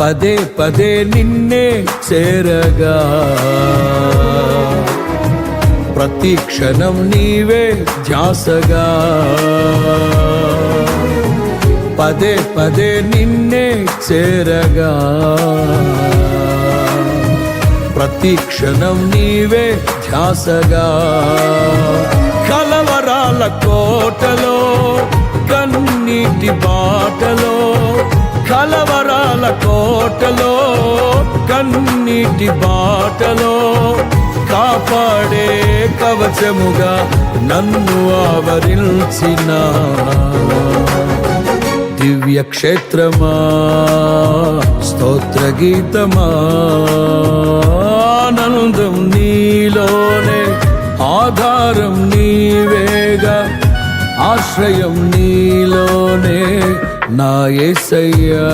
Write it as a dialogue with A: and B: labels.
A: పదే పదే నిన్నే చేరగా. ప్రతి క్షణం నీవే ధ్యాసగా. పదే పదే నిన్నే చేరగా. ప్రతి క్షణం నీవే ధ్యాసగా. కలవరాల కోటలో కన్నీటి బాటలో కలవ కోటలో కన్నీటి బాటలో కాపాడే కవచముగా నన్ను ఆవరించిన దివ్య క్షేత్రమా స్తోత్ర గీతమా ఆనందం నీలోనే ఆధారం నీవేగా ఆశ్రయం నీలోనే నాయేసయ్యా